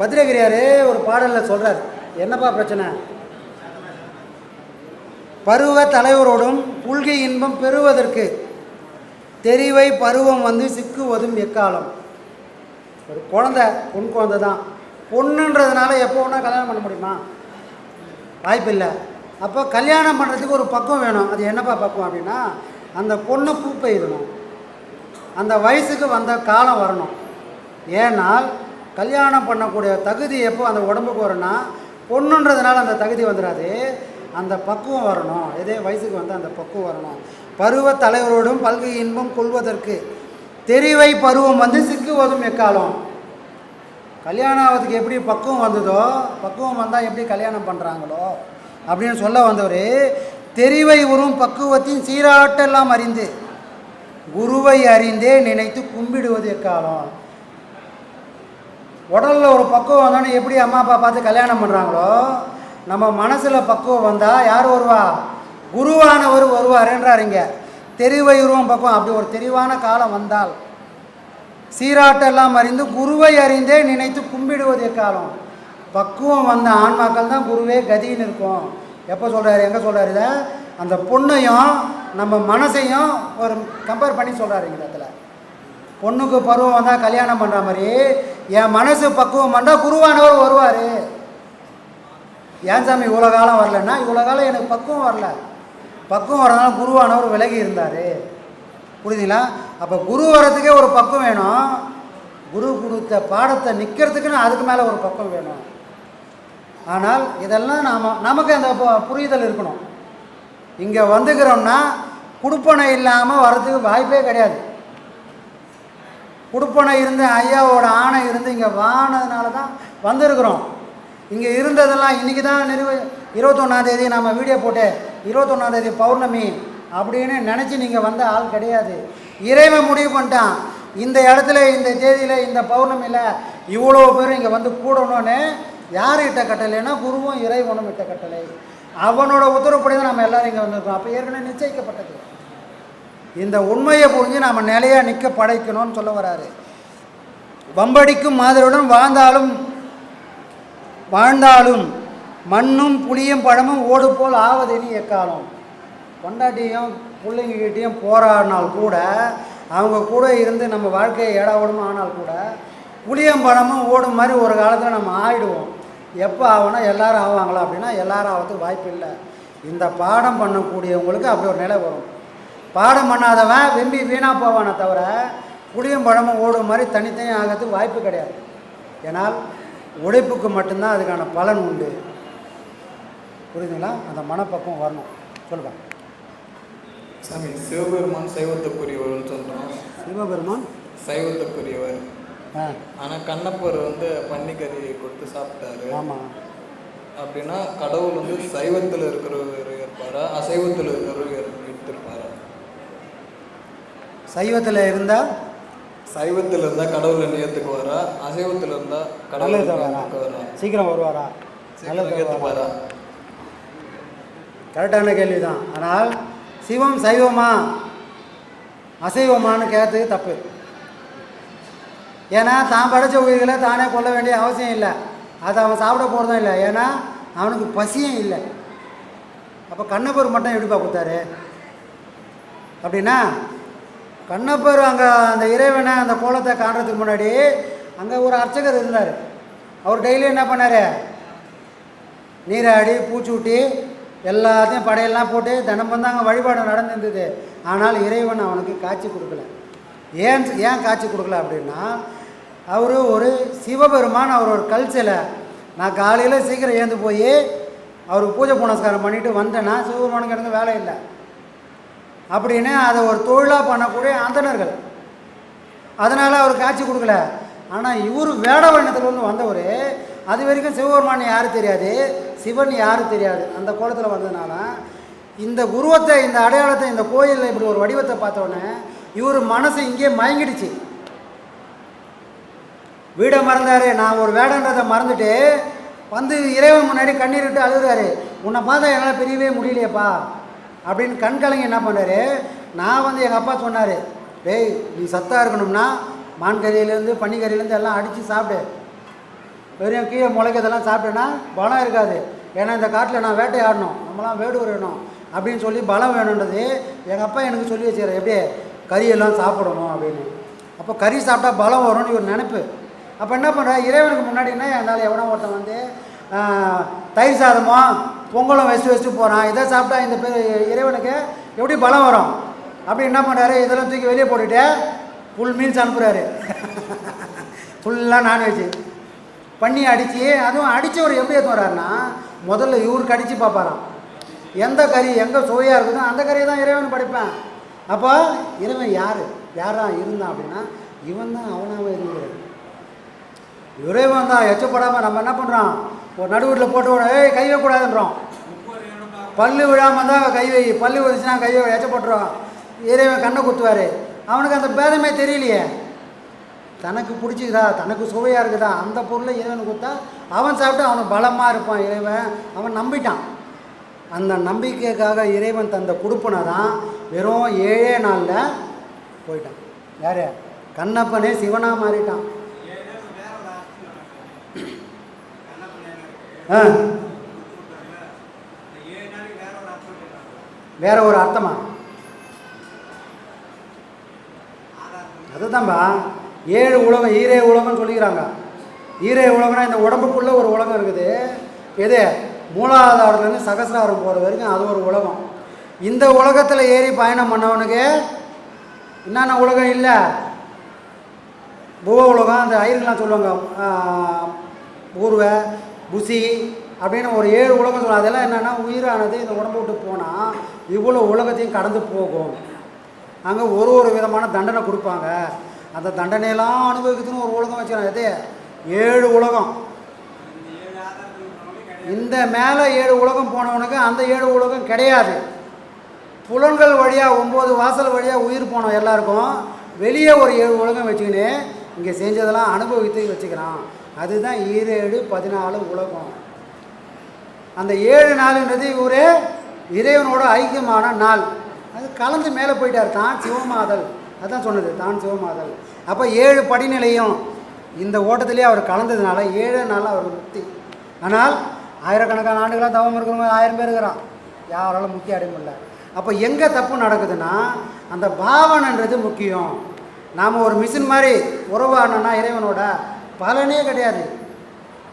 பத்ரகிரியார் ஒரு பாடலில் சொல்கிறார் என்னப்பா பிரச்சனை? பருவ தலைவரோடும் புல்கை இன்பம் பெறுவதற்கு தெரிவை பருவம் வந்து சிக்குவதும் எக்காலம்? ஒரு குழந்தை பொன் குழந்தை தான். பொண்ணுன்றதுனால எப்போ வேணால் கல்யாணம் பண்ண முடியுமா? வாய்ப்பில்லை. அப்போ கல்யாணம் பண்ணுறதுக்கு ஒரு பக்குவம் வேணும். அது என்னப்பா பக்குவம் அப்படின்னா அந்த பொண்ணை பூ அந்த வயசுக்கு வந்த காலம் வரணும். ஏன்னால் கல்யாணம் பண்ணக்கூடிய தகுதி எப்போ அந்த உடம்புக்கு வரும்னா பொண்ணுன்றதுனால அந்த தகுதி வந்துடாது. அந்த பக்குவம் வரணும். இதே வயசுக்கு வந்து அந்த பக்குவம் வரணும். பருவ தலைவரோடும் பல்கை இன்பம் கொள்வதற்கு தெரிவை பருவம் வந்து சிக்குவதும் எக்காலம். கல்யாணம் ஆகிறதுக்கு எப்படி பக்குவம் வந்ததோ பக்குவம் வந்தால் எப்படி கல்யாணம் பண்ணுறாங்களோ அப்படின்னு சொல்ல வந்தவர் தெரிவை உறும் பக்குவத்தின் சீராட்டெல்லாம் அறிந்து குருவை அறிந்தே நினைத்து கும்பிடுவது எக்காலம்? உடலில் ஒரு பக்குவம் வந்தோடனே எப்படி அம்மா அப்பா பார்த்து கல்யாணம் பண்ணுறாங்களோ நம்ம மனசில் பக்குவம் வந்தால் யார் வருவா? குருவானவர் வருவார்ன்றார் இங்கே. தெரிவை உருவம் பக்குவம் அப்படி ஒரு தெரிவான காலம் வந்தால் சீராட்டெல்லாம் அறிந்து குருவை அறிந்தே நினைத்து கும்பிடுவது காலம் பக்குவம் வந்த ஆன்மாக்கள் தான் குருவே கதின்னு இருக்கும். எப்போ சொல்கிறாரு எங்கே சொல்கிறாரு இதை? அந்த பொண்ணையும் நம்ம மனசையும் ஒரு கம்பேர் பண்ணி சொல்கிறாரு இந்த இடத்துல. பொண்ணுக்கு பருவம் வந்தால் கல்யாணம் பண்ணுற மாதிரி என் மனசு பக்குவம் பண்ணால் குருவானவர் வருவார். ஏன் சாமி இவ்வளோ காலம் வரலன்னா இவ்வளோ காலம் எனக்கு பக்குவம் வரல. பக்குவம் வரதுனால குருவானவர் விலகி இருந்தார். புரியுதுங்களா? அப்போ குரு வரத்துக்கே ஒரு பக்குவம் வேணும். குரு கொடுத்த பாடத்தை நிற்கிறதுக்குன்னு அதுக்கு மேலே ஒரு பக்குவம் வேணும். ஆனால் இதெல்லாம் நாம் நமக்கு அந்த பு- புரிதல் இருக்கணும். இங்கே வந்துக்கிறோம்னா குடுப்பனை இல்லாமல் வர்றதுக்கு வாய்ப்பே கிடையாது. கொடுப்பனை இருந்து ஐயாவோட ஆணை இருந்து இங்கே வானதுனால தான் வந்திருக்கிறோம். இங்கே இருந்ததெல்லாம் இன்றைக்கி தான் நிறுவ இருபத்தொன்னாந்தேதி நம்ம வீடியோ போட்டு இருபத்தொன்னாந்தேதி பௌர்ணமி அப்படின்னு நினச்சி நீங்கள் வந்த ஆள் கிடையாது. இறைவன் முடிவு பண்ணிட்டான். இந்த இடத்துல இந்த தேதியில் இந்த பௌர்ணமியில் இவ்வளோ பேர் இங்கே வந்து கூடணும்னு யார் இட்ட கட்டளைன்னா குருவும் இறைவனும் இட்ட கட்டளை அவனோட உத்தரவுப்படி தான் நம்ம எல்லாரும் இங்கே வந்திருக்கோம். அப்போ ஏற்கனவே நிச்சயிக்கப்பட்டது. இந்த உண்மையை புரிஞ்சு நாம் நிலையாக நிற்க படைக்கணும்னு சொல்ல வராரு. வம்படிக்கும் மாதிரியுடன் வாழ்ந்தாலும் வாழ்ந்தாலும் மண்ணும் புளியும் பழமும் ஓடு போல் ஆவதினி எக்காலம்? பொண்டாட்டியும் பிள்ளைங்ககிட்டையும் போராடினால் கூட அவங்க கூட இருந்து நம்ம வாழ்க்கையை ஏடாவிடமும் ஆனால் கூட புளியம் பழமும் ஓடும் மாதிரி ஒரு காலத்தில் நம்ம ஆயிடுவோம். எப்போ ஆகணும் எல்லோரும் ஆவாங்களா அப்படின்னா எல்லோரும் ஆகிறதுக்கு வாய்ப்பு இல்லை இந்த பாடம் பண்ணக்கூடியவங்களுக்கு அப்படி ஒரு நிலை வரும். பாடம் பண்ணாதவன் வெம்பி வீணாக போவானே தவிர புளியும் பழமும் ஓடும் மாதிரி தனித்தனியாக ஆகிறதுக்கு வாய்ப்பு கிடையாது. ஏனால் உழைப்புக்கு மட்டும்தான் அதுக்கான பலன் உண்டு. புரியுதுங்களா? அந்த மனப்பக்குவம் வரணும். சொல்லுங்க. சாமி சிவபெருமான் சைவத்துக்குரியவர்னு சொல்கிறோம் சிவபெருமான்? சைவத்துக்குரியவர். ஆனால் கண்ணப்பர் வந்து பன்னிக்கறி கொடுத்து சாப்பிட்டாரு. ஆமாம் அப்படின்னா கடவுள் வந்து சைவத்தில் இருக்கிறவர் இருப்பாரா? அசைவத்தில் இருக்கிறவர் இரு- இருந்திருப்பாரா சைவத்தில் இருந்தால் சைவத்தில் இருந்தால் கடவுளை நியத்துக்கு வரா அசைவத்தில் இருந்தால் கடவுளை நல்லது வரா சீக்கிரம் வருவாரா? நல்லது கரெக்டான கேள்வி தான் ஆனால் சிவம் சைவமா? அசைவமான்னு கேட்டது தப்பு. ஏன்னா தான் படைச்ச உயிர்களை தானே கொல்ல வேண்டிய அவசியம் இல்லை. அதை அவன் சாப்பிட போகிறதும் இல்லை. ஏன்னா அவனுக்கு பசியும் இல்லை. அப்போ கண்ணப்பர் மட்டும் எப்படிப்பா கொடுத்தாரு? அப்படின்னா கண்ணப்பர் அங்கே அந்த இறைவனை அந்த கோலத்தை காண்றதுக்கு முன்னாடி அங்கே ஒரு அர்ச்சகர் இருந்தார். அவர் டெய்லி என்ன பண்ணார்? நீராடி பூச்சூட்டி எல்லாத்தையும் படையெல்லாம் போட்டு தினமும் அங்கே வழிபாடு நடந்துருந்தது. ஆனால் இறைவன் அவனுக்கு காட்சி கொடுக்கல. ஏன் ஏன் காட்சி கொடுக்கல அப்படின்னா அவர் ஒரு சிவபெருமான் அவர் ஒரு கல் சிலை. நான் காலையில் சீக்கிரம் ஏந்து போய் அவருக்கு பூஜை புனஸ்காரம் பண்ணிவிட்டு வந்தேன்னா சிவபெருமானுக்கு எனக்கு வேலை இல்லை. அப்படின்னு அதை ஒரு தொழிலாக பண்ணக்கூடிய அந்தணர்கள். அதனால் அவர் காட்சி கொடுக்கல. ஆனால் இவர் வேடவண்ணத்துலேருந்து வந்தவர் அது வரைக்கும் சிவபெருமான் யாரும் தெரியாது சிவன் யாரும் தெரியாது அந்த கோலத்தில் வந்ததுனால இந்த உருவத்தை இந்த அடையாளத்தை இந்த கோயிலில் இப்படி ஒரு வடிவத்தை பார்த்தோன்னே இவர் மனசு இங்கேயே மயங்கிடுச்சு. வீடை மறந்தார் நான் ஒரு வேடன்றதை மறந்துட்டு வந்து இறைவன் முன்னாடி கண்ணீர் விட்டு அழுகுறாரு. உன்னை பார்த்தா என்னால் பிரியவே முடியலையேப்பா. அப்படின்னு கண் என்ன பண்ணார்? நான் வந்து எங்கள் அப்பா சொன்னார் டேய் நீ சத்தாக இருக்கணும்னா மான் கறியிலேருந்து பன்னிக்கறியிலேருந்து எல்லாம் அடித்து சாப்பிடு. வெறும் கீழே முளைக்கிறதெல்லாம் சாப்பிட்டேன்னா பலம் இருக்காது. ஏன்னா இந்த காட்டில் நான் வேட்டையாடணும். நம்மளாம் வேடு வேணும். அப்படின்னு சொல்லி பலம் வேணுன்றது எங்கள் அப்பா எனக்கு சொல்லி வச்சுக்கிறேன் எப்படியே கறியெல்லாம் சாப்பிடணும் அப்படின்னு. அப்போ கறி சாப்பிட்டா பலம் வரும்னு ஒரு நினப்பு. அப்போ என்ன பண்ணுறேன் இறைவனுக்கு முன்னாடின்னா என்னால் எவனோ ஒருத்தன் வந்து தயிர் சாதமோ பொங்கலும் வச்சு வச்சுட்டு போகிறான் இதை சாப்பிட்டா இந்த பேர் இறைவனுக்கு எப்படி பலம் வரும்? அப்படி என்ன பண்ணுறாரு இதெல்லாம் தூக்கி வெளியே போட்டுட்டு ஃபுல் மீல்ஸ் அனுப்புகிறாரு ஃபுல்லாக நான்வெஜ் பண்ணி அடித்து அதுவும் அடித்தவர் எப்படி எடுத்து வர்றாருன்னா முதல்ல இவருக்கு அடித்து பார்ப்பாராம். எந்த கறி எங்கே சுவையாக இருக்குதோ அந்த கறியை தான் இறைவன் படிப்பேன். அப்போ இறைவன் யார்? யாரா இருந்தான் அப்படின்னா இவன் தான் அவனாக இருக்கிறார் இறைவன் தான் எச்சப்படாமல் நம்ம என்ன பண்ணுறான் ஒரு நடுவூரில் போட்டு விட. ஏய் கை வைக்கக்கூடாதுன்றோம் பல்லு விழாமல் தான் கை வை. பல்லு வந்துச்சுன்னா கை வை. போட்டுருவான் இறைவன் கண்ணை குத்துவார். அவனுக்கு அந்த பேதமே தெரியலையே. தனக்கு பிடிச்சிக்குதா? தனக்கு சுவையாக இருக்குதா? அந்த பொருளை இறைவன் கொடுத்தா அவன் சாப்பிட்டு அவனுக்கு பலமாக இருப்பான் இறைவன். அவன் நம்பிட்டான். அந்த நம்பிக்கைக்காக இறைவன் தந்த கொடுப்பனை தான் வெறும் ஏழே நாளில் போயிட்டான். யார்? கண்ணப்பனே சிவனாக மாறிட்டான். ஆ. வேற ஒரு அர்த்தமா? அதுதான்பா. ஏழு உலகம் ஈரே உலகம்னு சொல்லிக்கிறாங்க. ஈரே உலகம்னா இந்த உடம்புக்குள்ளே ஒரு உலகம் இருக்குது. எது? மூலாதாரத்துலேருந்து சகசிராரம் போகிற வரைக்கும் அது ஒரு உலகம். இந்த உலகத்தில் ஏறி பயணம் பண்ணவனுக்கு என்னென்ன உலகம் இல்லை? புவ உலகம் அந்த ஐயர்கள்லாம் சொல்லுவாங்க. ஊர்வை புசி அப்படின்னு ஒரு ஏழு உலகம் சொல்லுவாங்க அதெல்லாம் என்னென்னா உயிரானது இந்த உடம்பு விட்டு போனால் இவ்வளோ உலகத்தையும் கடந்து போகும். அங்கே ஒரு ஒரு விதமான தண்டனை கொடுப்பாங்க. அந்த தண்டனையெல்லாம் அனுபவிக்கிறதுன்னு ஒரு உலகம் வச்சுக்கலாம் எது? ஏழு உலகம். இந்த மேலே ஏழு உலகம் போனவனுக்கு அந்த ஏழு உலகம் கிடையாது. புலன்கள் வழியாக ஒம்பது வாசல் வழியாக உயிர் போனோம் எல்லாருக்கும் வெளியே ஒரு ஏழு உலகம் வச்சுக்கின்னு இங்கே செஞ்சதெல்லாம் அனுபவித்து வச்சுக்கிறான். அதுதான் ஈரேழு பதினாலு உலகம். அந்த ஏழு நாளுன்றது இவரே இறைவனோட ஐக்கியமான நாள். அது கலந்து மேலே போயிட்டார். தான் சிவமாதல். அதுதான் சொன்னது. தான் சிவமாதல். அப்போ ஏழு படிநிலையும் இந்த ஓட்டத்திலே அவர் கலந்ததுனால ஏழு நாள் அவர் முக்தி. ஆனால் ஆயிரக்கணக்கான ஆண்டுகளாக தவம் இருக்கிறவங்க ஆயிரம் பேர் இருக்கிறான். யாராலும் முக்தி அடைய முடியல. அப்போ எங்கே தப்பு நடக்குதுன்னா அந்த பாவனைன்றது முக்கியம். நாம் ஒரு மிஷின் மாதிரி உறவாடணும்னா இறைவனோட பலனே கிடையாது.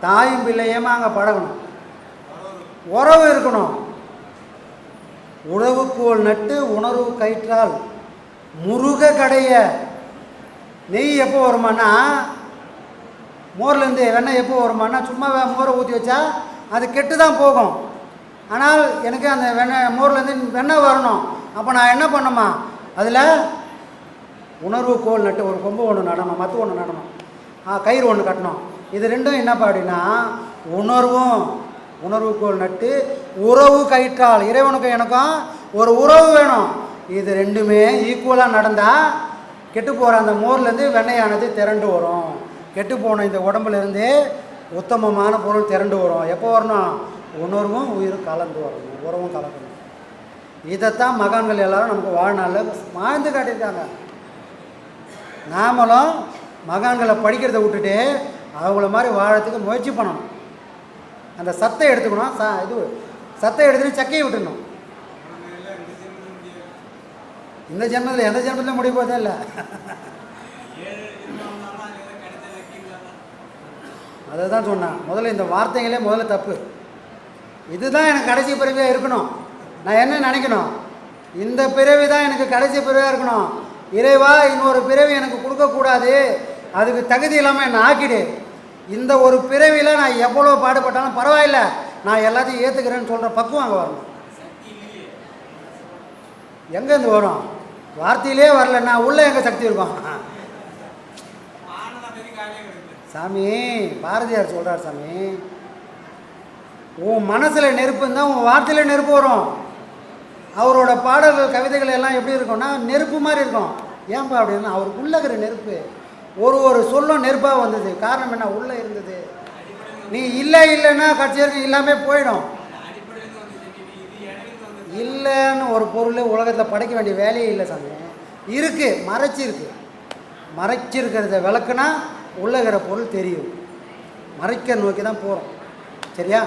தாயும் பிள்ளையுமா அங்கே பழகணும். உறவு இருக்கணும். உழவுக்கோல் நட்டு உணர்வு கயிற்றால் முருக கடைய. நெய் எப்போ வருமானா? மோர்லேருந்து வெண்ணெய் எப்போ வருமானா? சும்மா வே- மோரை ஊற்றி வச்சா அது கெட்டு தான் போகும். ஆனால் எனக்கு அந்த வெண்ணெய் மோர்லேருந்து வெண்ணெய் வரணும். அப்போ நான் என்ன பண்ணணுமா? அதில் உணர்வு கோல் நட்டு ஒரு கொம்பு ஒன்று நடணும் மத்து ஒன்று நடணும். கயிறு ஒன்று கட்டணும். இது ரெண்டும் என்னப்பா அப்படின்னா உணர்வும் உணர்வுக்குள் நட்டு உறவு கயிற்றால் இறைவனுக்கும் எனக்கும் ஒரு உறவு வேணும். இது ரெண்டுமே ஈக்குவலாக நடந்தால் கெட்டு போகிற அந்த மோர்லேருந்து வெண்ணையானது திரண்டு வரும். கெட்டு போன இந்த உடம்புலேருந்து உத்தமமான பொருள் திரண்டு வரும். எப்போ வரணும்? உணர்வும் உயிரும் கலந்து வரணும் உறவும் கலக்கணும். இதைத்தான் மகான்கள் எல்லாரும் நமக்கு வாழ்நாளில் வாழ்ந்து காட்டியிருக்காங்க. நாமளும் மகான்களை படிக்கிறத விட்டுட்டு அவங்கள மாதிரி வாழறதுக்கு முயற்சி பண்ணணும். அந்த சத்தை எடுத்துக்கணும். ச இது சத்தை எடுத்துட்டு சக்கையை விட்டுடணும் இந்த ஜென்மத்தில் எந்த ஜென்மத்தில் முடிய போதே இல்லை. அதை தான் சொன்னேன். முதல்ல இந்த வார்த்தைகளே முதல்ல தப்பு. இதுதான் எனக்கு கடைசி பிறவியாக இருக்கணும். நான் என்ன நினைக்கணும்? இந்த பிறவி தான் எனக்கு கடைசி பிறவியாக இருக்கணும். இறைவா இன்னொரு பிறவி எனக்கு கொடுக்கக்கூடாது. அதுக்கு தகுதி இல்லாமல் என்னை ஆக்கிடு. இந்த ஒரு பிறவியில் நான் எவ்வளோ பாடுபட்டாலும் பரவாயில்ல. நான் எல்லாத்தையும் ஏற்றுக்கிறேன்னு சொல்கிற பக்குவம் அங்கே வரணும். எங்கேருந்து வரும்? வார்த்தையிலே வரலன்னா உள்ளே எங்கே சக்தி இருக்கும்? சாமி பாரதியார் சொல்கிறார் சாமி உன் மனசில் நெருப்பு இருந்தால் உன் வார்த்தையில் நெருப்பு வரும். அவரோட பாடல்கள் கவிதைகள் எல்லாம் எப்படி இருக்கும்னா நெருப்பு மாதிரி இருக்கும். ஏன்பா அப்படின்னா அவருக்குள்ளே இருக்கிற நெருப்பு ஒரு ஒரு சொல்லும் நெருப்பாக வந்தது. காரணம் என்ன? உள்ளே இருந்தது. நீ இல்லை இல்லைன்னா கடைசி வரைக்கும் எல்லாமே போயிடும். இல்லைன்னு ஒரு பொருள் உலகத்தில் படைக்க வேண்டிய வேலையே இல்லை சாமி. இருக்குது மறைச்சிருக்கு. மறைச்சிருக்கிறத விளக்குனா உள்ளகிற இருக்கிற பொருள் தெரியும். மறைக்க நோக்கி தான் போகிறோம் சரியா?